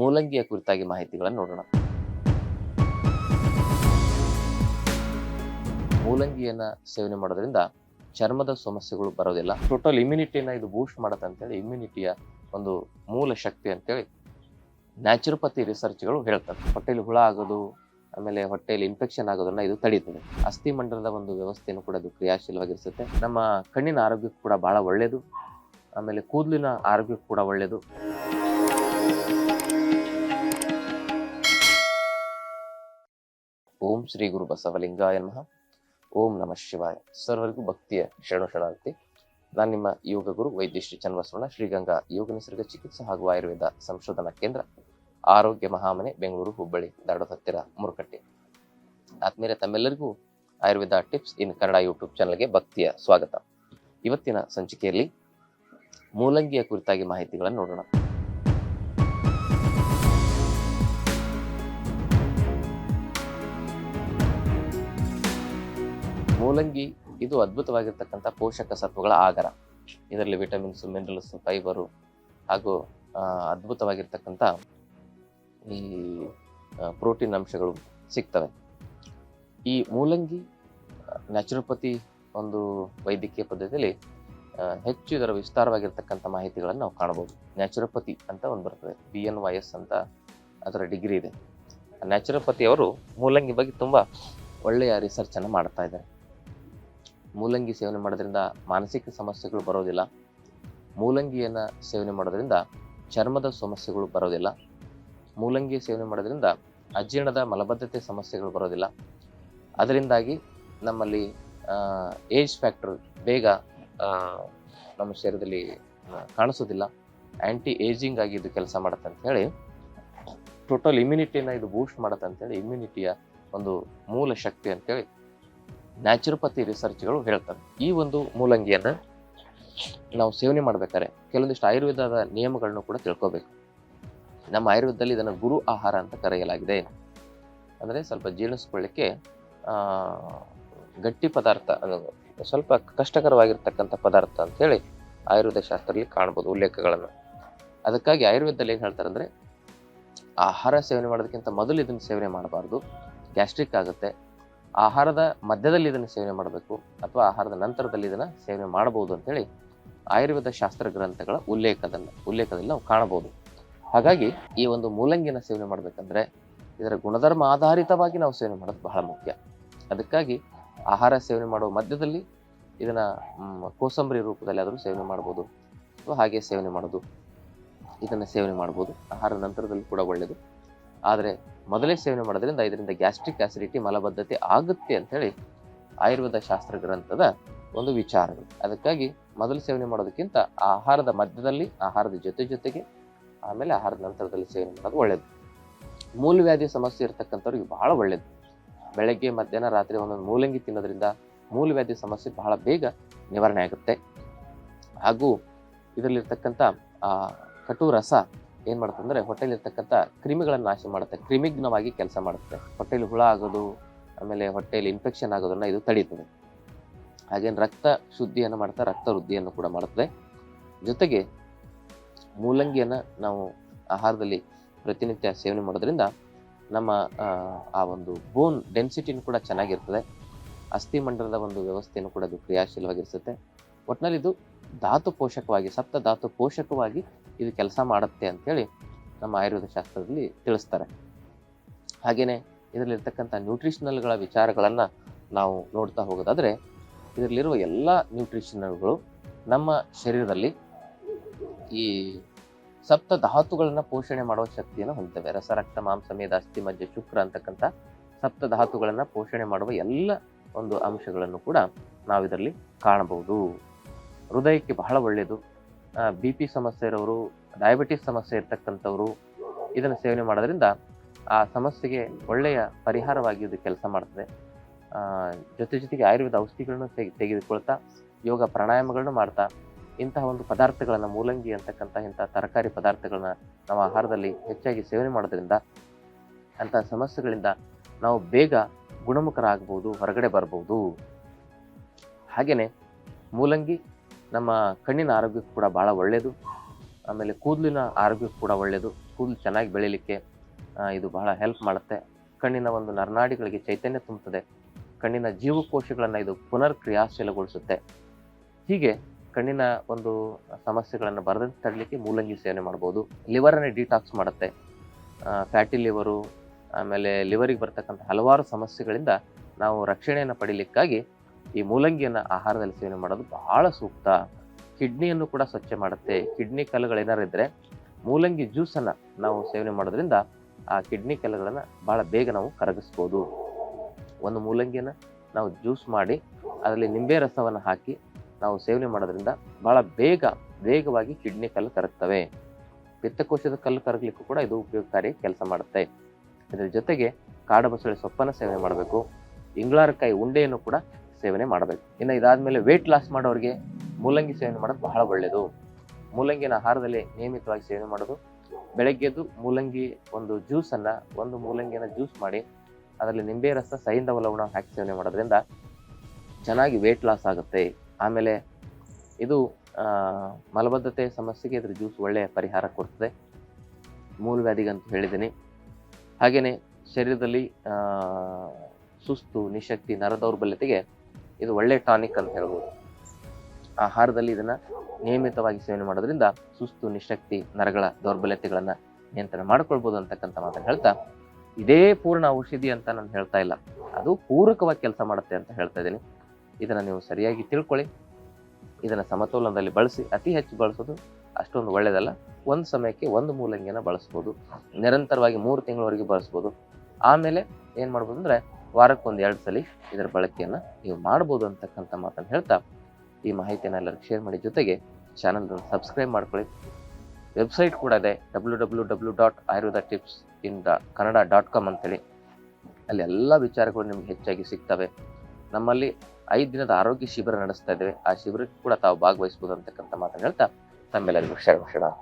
ಮೂಲಂಗಿಯ ಕುರಿತಾಗಿ ಮಾಹಿತಿಗಳನ್ನು ನೋಡೋಣ. ಮೂಲಂಗಿಯನ್ನ ಸೇವನೆ ಮಾಡೋದ್ರಿಂದ ಚರ್ಮದ ಸಮಸ್ಯೆಗಳು ಬರೋದಿಲ್ಲ. ಟೋಟಲ್ ಇಮ್ಯುನಿಟಿಯನ್ನ ಇದು ಬೂಸ್ಟ್ ಮಾಡುತ್ತೆ ಅಂತೇಳಿ ಇಮ್ಯುನಿಟಿಯ ಒಂದು ಮೂಲ ಶಕ್ತಿ ಅಂತೇಳಿ ನ್ಯಾಚುರೋಪತಿ ರಿಸರ್ಚ್ಗಳು ಹೇಳ್ತವೆ. ಹೊಟ್ಟೆಯಲ್ಲಿ ಹುಳ ಆಗೋದು, ಆಮೇಲೆ ಹೊಟ್ಟೆಯಲ್ಲಿ ಇನ್ಫೆಕ್ಷನ್ ಆಗೋದನ್ನ ಇದು ತಡೀತದೆ. ಅಸ್ಥಿ ಮಂಡಲದ ಒಂದು ವ್ಯವಸ್ಥೆಯನ್ನು ಕೂಡ ಅದು ಕ್ರಿಯಾಶೀಲವಾಗಿರಿಸುತ್ತೆ ನಮ್ಮ ಕಣ್ಣಿನ ಆರೋಗ್ಯಕ್ಕೆ ಕೂಡ ಬಹಳ ಒಳ್ಳೆಯದು ಆಮೇಲೆ ಕೂದಲಿನ ಆರೋಗ್ಯಕ್ಕೆ ಕೂಡ ಒಳ್ಳೆಯದು ಶ್ರೀ ಗುರು ಬಸವಲಿಂಗಾಯ ನಮಃ. ಓಂ ನಮಃ ಶಿವಾಯ. ಸರ್ವರಿಗೂ ಭಕ್ತಿಯ ಶರಣು ಶರಣಾರ್ಥಿ ನಾನು ನಿಮ್ಮ ಯೋಗ ಗುರು ವೈದ್ಯ ಶ್ರೀ ಚನ್ನಬಸವಣ್ಣ, ಶ್ರೀಗಂಗಾ ಯೋಗ ನಿಸರ್ಗ ಚಿಕಿತ್ಸೆ ಹಾಗೂ ಆಯುರ್ವೇದ ಸಂಶೋಧನಾ ಕೇಂದ್ರ, ಆರೋಗ್ಯ ಮಹಾಮನೆ, ಬೆಂಗಳೂರು, ಹುಬ್ಬಳ್ಳಿ, ದಾಡೋದ ಹತ್ತಿರ, ಮುರುಕಟ್ಟೆ. ಆದ್ಮೇಲೆ ತಮ್ಮೆಲ್ಲರಿಗೂ Ayurveda tips in Kannada YouTube ಚಾನಲ್ಗೆ ಭಕ್ತಿಯ ಸ್ವಾಗತ. ಇವತ್ತಿನ ಸಂಚಿಕೆಯಲ್ಲಿ ಮೂಲಂಗಿಯ ಕುರಿತಾಗಿ ಮಾಹಿತಿಗಳನ್ನು ನೋಡೋಣ. ಮೂಲಂಗಿ ಇದು ಅದ್ಭುತವಾಗಿರ್ತಕ್ಕಂಥ ಪೋಷಕ ಸತ್ವಗಳ ಆಗರ. ಇದರಲ್ಲಿ ವಿಟಮಿನ್ಸ್, ಮಿನರಲ್ಸ್, ಫೈಬರು ಹಾಗೂ ಅದ್ಭುತವಾಗಿರ್ತಕ್ಕಂಥ ಈ ಪ್ರೋಟೀನ್ ಅಂಶಗಳು ಸಿಗ್ತವೆ. ಈ ಮೂಲಂಗಿ ನ್ಯಾಚುರೋಪತಿ ಒಂದು ವೈದ್ಯಕೀಯ ಪದ್ಧತಿಯಲ್ಲಿ ಹೆಚ್ಚು ಇದರ ವಿಸ್ತಾರವಾಗಿರ್ತಕ್ಕಂಥ ಮಾಹಿತಿಗಳನ್ನು ನಾವು ಕಾಣಬಹುದು. ನ್ಯಾಚುರೋಪತಿ ಅಂತ ಒಂದು ಬರ್ತದೆ. ಬಿ ಎನ್ ವೈ ಎಸ್ ಅಂತ ಅದರ ಡಿಗ್ರಿ ಇದೆ. ನ್ಯಾಚುರೋಪತಿ ಅವರು ಮೂಲಂಗಿ ಬಗ್ಗೆ ತುಂಬ ಒಳ್ಳೆಯ ರಿಸರ್ಚನ್ನು ಮಾಡ್ತಾ ಇದ್ದಾರೆ. ಮೂಲಂಗಿ ಸೇವನೆ ಮಾಡೋದ್ರಿಂದ ಮಾನಸಿಕ ಸಮಸ್ಯೆಗಳು ಬರೋದಿಲ್ಲ. ಮೂಲಂಗಿಯನ್ನು ಸೇವನೆ ಮಾಡೋದ್ರಿಂದ ಚರ್ಮದ ಸಮಸ್ಯೆಗಳು ಬರೋದಿಲ್ಲ. ಮೂಲಂಗಿ ಸೇವನೆ ಮಾಡೋದ್ರಿಂದ ಅಜೀರ್ಣದ ಮಲಬದ್ಧತೆ ಸಮಸ್ಯೆಗಳು ಬರೋದಿಲ್ಲ. ಅದರಿಂದಾಗಿ ನಮ್ಮಲ್ಲಿ ಏಜ್ ಫ್ಯಾಕ್ಟರ್ ಬೇಗ ನಮ್ಮ ಶರೀರದಲ್ಲಿ ಕಾಣಿಸೋದಿಲ್ಲ. ಆ್ಯಂಟಿ ಏಜಿಂಗ್ ಆಗಿ ಇದು ಕೆಲಸ ಮಾಡುತ್ತೆ ಅಂತ ಹೇಳಿ, ಟೋಟಲ್ ಇಮ್ಯುನಿಟಿಯನ್ನು ಇದು ಬೂಸ್ಟ್ ಮಾಡುತ್ತೆ ಅಂತೇಳಿ ಇಮ್ಯುನಿಟಿಯ ಒಂದು ಮೂಲ ಶಕ್ತಿ ಅಂತೇಳಿ ನ್ಯಾಚುರೋಪತಿ ರಿಸರ್ಚ್ಗಳು ಹೇಳ್ತವೆ. ಈ ಒಂದು ಮೂಲಂಗಿಯನ್ನು ನಾವು ಸೇವನೆ ಮಾಡ್ಬೇಕಾದ್ರೆ ಕೆಲವೊಂದಿಷ್ಟು ಆಯುರ್ವೇದದ ನಿಯಮಗಳನ್ನು ಕೂಡ ತಿಳ್ಕೋಬೇಕು. ನಮ್ಮ ಆಯುರ್ವೇದದಲ್ಲಿ ಇದನ್ನು ಗುರು ಆಹಾರ ಅಂತ ಕರೆಯಲಾಗಿದೆ. ಅಂದರೆ ಸ್ವಲ್ಪ ಜೀರ್ಣಿಸ್ಕೊಳ್ಳಿಕ್ಕೆ ಗಟ್ಟಿ ಪದಾರ್ಥ ಸ್ವಲ್ಪ ಕಷ್ಟಕರವಾಗಿರ್ತಕ್ಕಂಥ ಪದಾರ್ಥ ಅಂತೇಳಿ ಆಯುರ್ವೇದ ಶಾಸ್ತ್ರದಲ್ಲಿ ಕಾಣ್ಬೋದು ಉಲ್ಲೇಖಗಳನ್ನು. ಅದಕ್ಕಾಗಿ ಆಯುರ್ವೇದದಲ್ಲಿ ಏನು ಹೇಳ್ತಾರೆ ಅಂದರೆ, ಆಹಾರ ಸೇವನೆ ಮಾಡೋದಕ್ಕಿಂತ ಮೊದಲು ಇದನ್ನು ಸೇವನೆ ಮಾಡಬಾರ್ದು. ಗ್ಯಾಸ್ಟ್ರಿಕ್ ಆಗುತ್ತೆ. ಆಹಾರದ ಮಧ್ಯದಲ್ಲಿ ಇದನ್ನು ಸೇವನೆ ಮಾಡಬೇಕು ಅಥವಾ ಆಹಾರದ ನಂತರದಲ್ಲಿ ಇದನ್ನು ಸೇವನೆ ಮಾಡಬಹುದು ಅಂತೇಳಿ ಆಯುರ್ವೇದ ಶಾಸ್ತ್ರ ಗ್ರಂಥಗಳ ಉಲ್ಲೇಖದಲ್ಲಿ ಉಲ್ಲೇಖದಲ್ಲಿ ನಾವು ಕಾಣಬಹುದು. ಹಾಗಾಗಿ ಈ ಒಂದು ಮೂಲಂಗಿನ ಸೇವನೆ ಮಾಡಬೇಕಂದ್ರೆ ಇದರ ಗುಣಧರ್ಮ ಆಧಾರಿತವಾಗಿ ನಾವು ಸೇವನೆ ಮಾಡೋದು ಬಹಳ ಮುಖ್ಯ. ಅದಕ್ಕಾಗಿ ಆಹಾರ ಸೇವನೆ ಮಾಡುವ ಮಧ್ಯದಲ್ಲಿ ಇದನ್ನ ಕೋಸಂಬರಿ ರೂಪದಲ್ಲಿ ಆದರೂ ಸೇವನೆ ಮಾಡ್ಬೋದು ಅಥವಾ ಹಾಗೆ ಸೇವನೆ ಮಾಡೋದು, ಇದನ್ನು ಸೇವನೆ ಮಾಡ್ಬೋದು. ಆಹಾರ ನಂತರದಲ್ಲಿ ಕೂಡ ಒಳ್ಳೆಯದು ಆದರೆ ಮೊದಲೇ ಸೇವನೆ ಮಾಡೋದ್ರಿಂದ ಇದರಿಂದ ಗ್ಯಾಸ್ಟ್ರಿಕ್ ಆಸಿಡಿಟಿ ಮಲಬದ್ಧತೆ ಆಗುತ್ತೆ ಅಂತೇಳಿ ಆಯುರ್ವೇದ ಶಾಸ್ತ್ರ ಗ್ರಂಥದ ಒಂದು ವಿಚಾರಗಳು. ಅದಕ್ಕಾಗಿ ಮೊದಲು ಸೇವನೆ ಮಾಡೋದಕ್ಕಿಂತ ಆಹಾರದ ಮಧ್ಯದಲ್ಲಿ, ಆಹಾರದ ಜೊತೆ ಜೊತೆಗೆ, ಆಮೇಲೆ ಆಹಾರದ ನಂತರದಲ್ಲಿ ಸೇವನೆ ಮಾಡೋದು ಒಳ್ಳೆಯದು ಮೂಲವ್ಯಾಧಿ ಸಮಸ್ಯೆ ಇರತಕ್ಕಂಥವ್ರಿಗೆ ಬಹಳ ಒಳ್ಳೆಯದು ಬೆಳಗ್ಗೆ, ಮಧ್ಯಾಹ್ನ, ರಾತ್ರಿ ಒಂದೊಂದು ಮೂಲಂಗಿ ತಿನ್ನೋದ್ರಿಂದ ಮೂಲವ್ಯಾಧಿ ಸಮಸ್ಯೆ ಬಹಳ ಬೇಗ ನಿವಾರಣೆ ಆಗುತ್ತೆ. ಹಾಗೂ ಇದರಲ್ಲಿರ್ತಕ್ಕಂಥ ಕಟು ರಸ ಏನ್ ಮಾಡುತ್ತೆ ಅಂದ್ರೆ ಹೊಟ್ಟೆಲಿರ್ತಕ್ಕಂಥ ಕ್ರಿಮಿಗಳನ್ನು ನಾಶ ಮಾಡುತ್ತೆ ಕ್ರಿಮಿಗ್ನವಾಗಿ ಕೆಲಸ ಮಾಡುತ್ತೆ. ಹೊಟ್ಟೆಲಿ ಹುಳ ಆಗೋದು ಆಮೇಲೆ ಹೊಟ್ಟೆಯಲ್ಲಿ ಇನ್ಫೆಕ್ಷನ್ ಆಗೋದನ್ನ ಇದು ತಡೀತದೆ. ಹಾಗೇನು ರಕ್ತ ಶುದ್ಧಿಯನ್ನು ಮಾಡ್ತಾ ರಕ್ತ ವೃದ್ಧಿಯನ್ನು ಕೂಡ ಮಾಡುತ್ತದೆ ಜೊತೆಗೆ ಮೂಲಂಗಿಯನ್ನು ನಾವು ಆಹಾರದಲ್ಲಿ ಪ್ರತಿನಿತ್ಯ ಸೇವನೆ ಮಾಡೋದ್ರಿಂದ ನಮ್ಮ ಆ, ಒಂದು ಬೋನ್ ಡೆನ್ಸಿಟಿನೂ ಕೂಡ ಚೆನ್ನಾಗಿರ್ತದೆ. ಅಸ್ಥಿ ಮಂಡಲದ ಒಂದು ವ್ಯವಸ್ಥೆಯನ್ನು ಕೂಡ ಅದು ಕ್ರಿಯಾಶೀಲವಾಗಿರಿಸುತ್ತೆ. ಒಟ್ಟಿನಲ್ಲಿ ಇದು ಧಾತು ಪೋಷಕವಾಗಿ, ಸಪ್ತ ಧಾತು ಪೋಷಕವಾಗಿ ಇದು ಕೆಲಸ ಮಾಡುತ್ತೆ ಅಂತೇಳಿ ನಮ್ಮ ಆಯುರ್ವೇದ ಶಾಸ್ತ್ರದಲ್ಲಿ ತಿಳಿಸ್ತಾರೆ. ಹಾಗೆಯೇ ಇದರಲ್ಲಿರ್ತಕ್ಕಂಥ ನ್ಯೂಟ್ರಿಷನಲ್ಗಳ ವಿಚಾರಗಳನ್ನು ನಾವು ನೋಡ್ತಾ ಹೋಗೋದಾದ್ರೆ, ಇದರಲ್ಲಿರುವ ಎಲ್ಲ ನ್ಯೂಟ್ರಿಷನಲ್ಗಳು ನಮ್ಮ ಶರೀರದಲ್ಲಿ ಈ ಸಪ್ತ ಧಾತುಗಳನ್ನು ಪೋಷಣೆ ಮಾಡುವ ಶಕ್ತಿಯನ್ನು ಹೊಂದ್ತವೆ. ರಸ, ರಕ್ತ, ಮಾಂಸ, ಮೇದ, ಅಸ್ಥಿ, ಮಜ್ಜೆ, ಶುಕ್ರ ಅಂತಕ್ಕಂಥ ಸಪ್ತ ಧಾತುಗಳನ್ನು ಪೋಷಣೆ ಮಾಡುವ ಎಲ್ಲ ಒಂದು ಅಂಶಗಳನ್ನು ಕೂಡ ನಾವಿದರಲ್ಲಿ ಕಾಣಬಹುದು. ಹೃದಯಕ್ಕೆ ಬಹಳ ಒಳ್ಳೆಯದು ಬಿ ಪಿ ಸಮಸ್ಯೆ ಇರೋರು ಡಯಾಬಿಟಿಸ್ ಸಮಸ್ಯೆ ಇರ್ತಕ್ಕಂಥವ್ರು ಇದನ್ನು ಸೇವನೆ ಮಾಡೋದ್ರಿಂದ ಆ ಸಮಸ್ಯೆಗೆ ಒಳ್ಳೆಯ ಪರಿಹಾರವಾಗಿ ಇದು ಕೆಲಸ ಮಾಡ್ತದೆ. ಜೊತೆ ಜೊತೆಗೆ ಆಯುರ್ವೇದ ಔಷಧಿಗಳನ್ನು ತೆಗೆ, ತೆಗೆದುಕೊಳ್ತಾ, ಯೋಗ ಪ್ರಾಣಾಯಾಮಗಳನ್ನು ಮಾಡ್ತಾ, ಇಂತಹ ಒಂದು ಪದಾರ್ಥಗಳನ್ನು ಮೂಲಂಗಿ ಅಂತಕ್ಕಂಥ ಇಂಥ ತರಕಾರಿ ಪದಾರ್ಥಗಳನ್ನ ನಾವು ಆಹಾರದಲ್ಲಿ ಹೆಚ್ಚಾಗಿ ಸೇವನೆ ಮಾಡೋದ್ರಿಂದ ಅಂತಹ ಸಮಸ್ಯೆಗಳಿಂದ ನಾವು ಬೇಗ ಗುಣಮುಖರಾಗಬಹುದು ಹೊರಗಡೆ ಬರಬಹುದು ಹಾಗೆಯೇ ಮೂಲಂಗಿ ನಮ್ಮ ಕಣ್ಣಿನ ಆರೋಗ್ಯಕ್ಕೂ ಕೂಡ ಬಹಳ ಒಳ್ಳೆಯದು ಆಮೇಲೆ ಕೂದಲಿನ ಆರೋಗ್ಯಕ್ಕೂ ಕೂಡ ಒಳ್ಳೆಯದು ಕೂದಲು ಚೆನ್ನಾಗಿ ಬೆಳೀಲಿಕ್ಕೆ ಇದು ಬಹಳ ಹೆಲ್ಪ್ ಮಾಡುತ್ತೆ. ಕಣ್ಣಿನ ಒಂದು ನರನಾಡಿಗಳಿಗೆ ಚೈತನ್ಯ ತುಂಬುತ್ತದೆ. ಕಣ್ಣಿನ ಜೀವಕೋಶಗಳನ್ನು ಇದು ಪುನರ್ ಕ್ರಿಯಾಶೀಲಗೊಳಿಸುತ್ತೆ ಹೀಗೆ ಕಣ್ಣಿನ ಒಂದು ಸಮಸ್ಯೆಗಳನ್ನು ಬರದಂತೆ ತಡಲಿಕ್ಕೆ ಮೂಲಂಗಿ ಸೇವನೆ ಮಾಡ್ಬೋದು. ಲಿವರನ್ನು ಡಿಟಾಕ್ಸ್ ಮಾಡುತ್ತೆ. ಫ್ಯಾಟಿ ಲಿವರು, ಆಮೇಲೆ ಲಿವರಿಗೆ ಬರ್ತಕ್ಕಂಥ ಹಲವಾರು ಸಮಸ್ಯೆಗಳಿಂದ ನಾವು ರಕ್ಷಣೆಯನ್ನು ಪಡೀಲಿಕ್ಕಾಗಿ ಈ ಮೂಲಂಗಿಯನ್ನು ಆಹಾರದಲ್ಲಿ ಸೇವನೆ ಮಾಡೋದು ಬಹಳ ಸೂಕ್ತ. ಕಿಡ್ನಿಯನ್ನು ಕೂಡ ಸ್ವಚ್ಛ ಮಾಡುತ್ತೆ. ಕಿಡ್ನಿ ಕಲ್ಲುಗಳೇನಾರು ಇದ್ದರೆ ಮೂಲಂಗಿ ಜ್ಯೂಸನ್ನು ನಾವು ಸೇವನೆ ಮಾಡೋದ್ರಿಂದ ಆ ಕಿಡ್ನಿ ಕಲ್ಲುಗಳನ್ನು ಭಾಳ ಬೇಗ ನಾವು ಕರಗಿಸ್ಬೋದು. ಒಂದು ಮೂಲಂಗಿಯನ್ನು ನಾವು ಜ್ಯೂಸ್ ಮಾಡಿ ಅದರಲ್ಲಿ ನಿಂಬೆ ರಸವನ್ನು ಹಾಕಿ ನಾವು ಸೇವನೆ ಮಾಡೋದ್ರಿಂದ ಭಾಳ ಬೇಗ, ವೇಗವಾಗಿ ಕಿಡ್ನಿ ಕಲ್ಲು ಕರಗ್ತವೆ. ಪಿತ್ತಕೋಶದ ಕಲ್ಲು ಕರಗಲಿಕ್ಕೂ ಕೂಡ ಇದು ಉಪಯೋಗಕಾರಿ ಕೆಲಸ ಮಾಡುತ್ತೆ. ಇದರ ಜೊತೆಗೆ ಕಾಡು ಬಸಳೆ ಸೊಪ್ಪನ್ನು ಸೇವನೆ ಮಾಡಬೇಕು. ಇಂಗ್ಳಾರಕಾಯಿ ಉಂಡೆಯನ್ನು ಕೂಡ ಸೇವನೆ ಮಾಡಬೇಕು. ಇನ್ನು ಇದಾದ್ಮೇಲೆ ವೆಯ್ಟ್ ಲಾಸ್ ಮಾಡೋರಿಗೆ ಮೂಲಂಗಿ ಸೇವನೆ ಮಾಡೋದು ಬಹಳ ಒಳ್ಳೆಯದು ಮೂಲಂಗಿನ ಆಹಾರದಲ್ಲಿ ನಿಯಮಿತವಾಗಿ ಸೇವನೆ ಮಾಡೋದು. ಬೆಳಗ್ಗೆದ್ದು ಮೂಲಂಗಿ ಒಂದು ಜ್ಯೂಸನ್ನು ಒಂದು ಮೂಲಂಗಿನ ಜ್ಯೂಸ್ ಮಾಡಿ, ಅದರಲ್ಲಿ ನಿಂಬೆ ರಸ ಸೈಂಧವ ಲವಣ ಹಾಕಿ ಸೇವನೆ ಮಾಡೋದ್ರಿಂದ ಚೆನ್ನಾಗಿ ವೆಯ್ಟ್ ಲಾಸ್ ಆಗುತ್ತೆ. ಆಮೇಲೆ ಇದು ಮಲಬದ್ಧತೆ ಸಮಸ್ಯೆಗೆ ಇದ್ರ ಜ್ಯೂಸ್ ಒಳ್ಳೆಯ ಪರಿಹಾರ ಕೊಡ್ತದೆ. ಮೂಲವ್ಯಾಧಿಗಂತೂ ಹೇಳಿದ್ದೀನಿ. ಹಾಗೆಯೇ ಶರೀರದಲ್ಲಿ ಸುಸ್ತು, ನಿಶಕ್ತಿ ನರ ದೌರ್ಬಲ್ಯತೆಗೆ ಇದು ಒಳ್ಳೆ ಟಾನಿಕ್ ಅಂತ ಹೇಳ್ಬೋದು. ಆಹಾರದಲ್ಲಿ ಇದನ್ನ ನಿಯಮಿತವಾಗಿ ಸೇವನೆ ಮಾಡೋದ್ರಿಂದ ಸುಸ್ತು, ನಿಶಕ್ತಿ, ನರಗಳ ದೌರ್ಬಲ್ಯತೆಗಳನ್ನ ನಿಯಂತ್ರಣ ಮಾಡ್ಕೊಳ್ಬೋದು ಅಂತಕ್ಕಂಥ ಮಾತನ್ನು ಹೇಳ್ತಾ, ಇದೇ ಪೂರ್ಣ ಔಷಧಿ ಅಂತ ನಾನು ಹೇಳ್ತಾ ಇಲ್ಲ. ಅದು ಪೂರಕವಾಗಿ ಕೆಲಸ ಮಾಡುತ್ತೆ ಅಂತ ಹೇಳ್ತಾ ಇದ್ದೀನಿ. ಇದನ್ನ ನೀವು ಸರಿಯಾಗಿ ತಿಳ್ಕೊಳ್ಳಿ. ಇದನ್ನ ಸಮತೋಲನದಲ್ಲಿ ಬಳಸಿ, ಅತಿ ಹೆಚ್ಚು ಬಳಸೋದು ಅಷ್ಟೊಂದು ಒಳ್ಳೆಯದಲ್ಲ ಒಂದು ಸಮಯಕ್ಕೆ ಒಂದು ಮೂಲಂಗಿಯನ್ನು ಬಳಸ್ಬೋದು. ನಿರಂತರವಾಗಿ ಮೂರು ತಿಂಗಳವರೆಗೆ ಬಳಸ್ಬೋದು. ಆಮೇಲೆ ಏನು ಮಾಡ್ಬೋದು ಅಂದರೆ ವಾರಕ್ಕೆ ಒಂದು ಎರಡು ಸಲ ಇದರ ಬಳಕೆಯನ್ನು ನೀವು ಮಾಡ್ಬೋದು ಅಂತಕ್ಕಂಥ ಮಾತನ್ನು ಹೇಳ್ತಾ ಈ ಮಾಹಿತಿಯನ್ನು ಎಲ್ಲರಿಗೂ ಶೇರ್ ಮಾಡಿ. ಜೊತೆಗೆ ಚಾನಲ್ನ ಸಬ್ಸ್ಕ್ರೈಬ್ ಮಾಡ್ಕೊಳ್ಳಿ. ವೆಬ್ಸೈಟ್ ಕೂಡ ಇದೆ W W W dot Ayurveda tips in the Kannada dot com ಅಂತೇಳಿ. ಅಲ್ಲಿ ಎಲ್ಲ ವಿಚಾರಗಳು ನಿಮ್ಗೆ ಹೆಚ್ಚಾಗಿ ಸಿಗ್ತವೆ. ನಮ್ಮಲ್ಲಿ ಐದು ದಿನದ ಆರೋಗ್ಯ ಶಿಬಿರ ನಡೆಸ್ತಾ ಇದ್ದೇವೆ. ಆ ಶಿಬಿರಕ್ಕೆ ಕೂಡ ತಾವು ಭಾಗವಹಿಸ್ಬೋದು ಅಂತಕ್ಕಂಥ ಮಾತನ್ನು ಹೇಳ್ತಾ ತಮ್ಮೆಲ್ಲರಿಗೂ ಶರಣ ಶರಣ